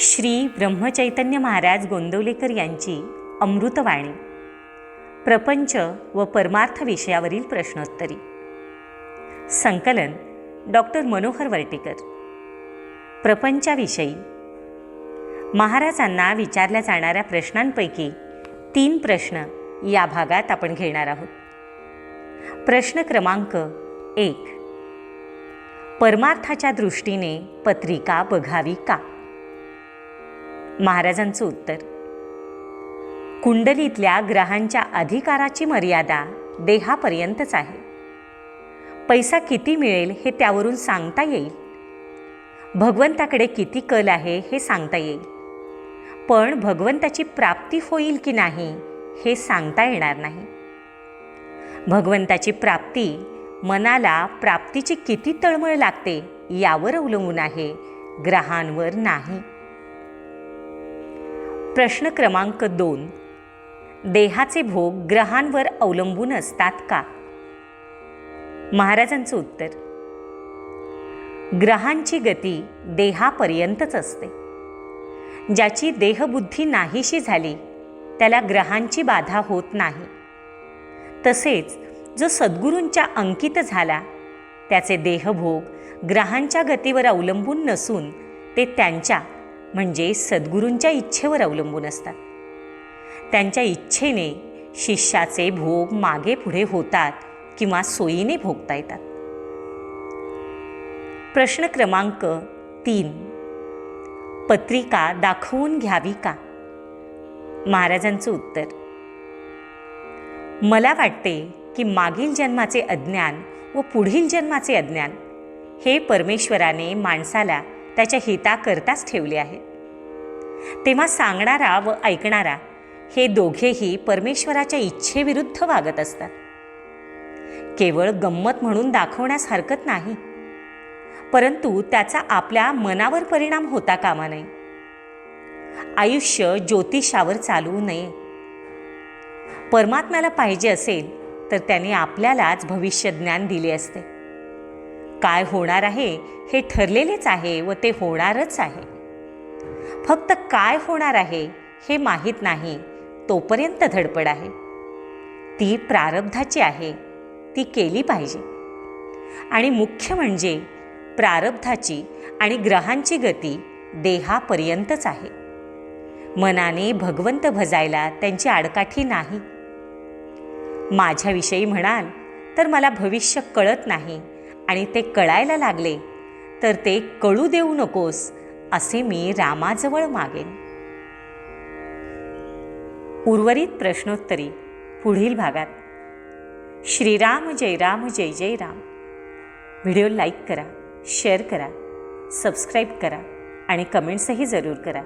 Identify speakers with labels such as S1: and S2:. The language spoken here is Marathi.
S1: श्री ब्रह्मचैतन्य महाराज गोंदवलेकर यांची अमृतवाणी. प्रपंच व परमार्थ विषयावरील प्रश्नोत्तरी. संकलन डॉक्टर मनोहर वर्टीकर. प्रपंचाविषयी. महाराजांना विचारल्या जाणाऱ्या प्रश्नांपैकी तीन प्रश्न या भागात आपण घेणार आहोत. प्रश्न क्रमांक एक. परमार्थाच्या दृष्टीने पत्रिका बघावी का? महाराजांचं उत्तर. कुंडलीतल्या ग्रहांच्या अधिकाराची मर्यादा देहापर्यंतच आहे. पैसा किती मिळेल हे त्यावरून सांगता येईल. भगवंताकडे किती कल आहे हे सांगता येईल. पण भगवंताची प्राप्ती होईल की नाही हे सांगता येणार नाही. भगवंताची प्राप्ती मनाला प्राप्तीची किती तळमळ लागते यावर अवलंबून आहे ग्रहांवर नाही. प्रश्न क्रमांक दोन. देहाचे भोग ग्रहांवर अवलंबून असतात का? महाराजांचं उत्तर. ग्रहांची गती देहापर्यंतच असते. ज्याची देहबुद्धी नाहीशी झाली त्याला ग्रहांची बाधा होत नाही. तसेच जो सद्गुरूंच्या अंकित झाला त्याचे देहभोग ग्रहांच्या गतीवर अवलंबून नसून ते त्यांच्या म्हणजे सद्गुरूंच्या इच्छेवर अवलंबून असतात. त्यांच्या इच्छेने शिष्याचे भोग मागे पुढे होतात किंवा सोयीने भोगता येतात. प्रश्न क्रमांक तीन. पत्रिका दाखवून घ्यावी का? महाराजांचं उत्तर. मला वाटते की मागील जन्माचे अज्ञान व पुढील जन्माचे अज्ञान हे परमेश्वराने माणसाला त्याच्या हिताकरताच ठेवले आहे तेव्हा सांगणारा व ऐकणारा हे दोघेही परमेश्वराच्या इच्छेविरुद्ध वागत असतात. केवळ गंमत म्हणून दाखवण्यास हरकत नाही. परंतु त्याचा आपल्या मनावर परिणाम होता कामा नये. आयुष्य ज्योतिषावर चालवू नये. परमात्म्याला पाहिजे असेल तर त्याने आपल्यालाच भविष्य ज्ञान दिले असते. काय होणार आहे हे ठरलेलेच आहे व ते होणारच आहे. फक्त काय होणार आहे हे माहीत नाही तोपर्यंत धडपड आहे. ती प्रारब्धाची आहे ती केली पाहिजे. आणि मुख्य म्हणजे प्रारब्धाची आणि ग्रहांची गती देहापर्यंतच आहे. मनाने भगवंत भजायला त्यांची आडकाठी नाही. माझ्याविषयी म्हणाल तर मला भविष्य कळत नाही आणि ते कळायला लागले. तर ते कळू देऊ नकोस असे मी रामाजवळ मागेन. उर्वरित प्रश्नोत्तरी पुढील भागात. श्रीराम जय राम जय जय राम. व्हिडिओ लाईक करा शेअर करा सबस्क्राईब करा आणि कमेंट्सही जरूर करा.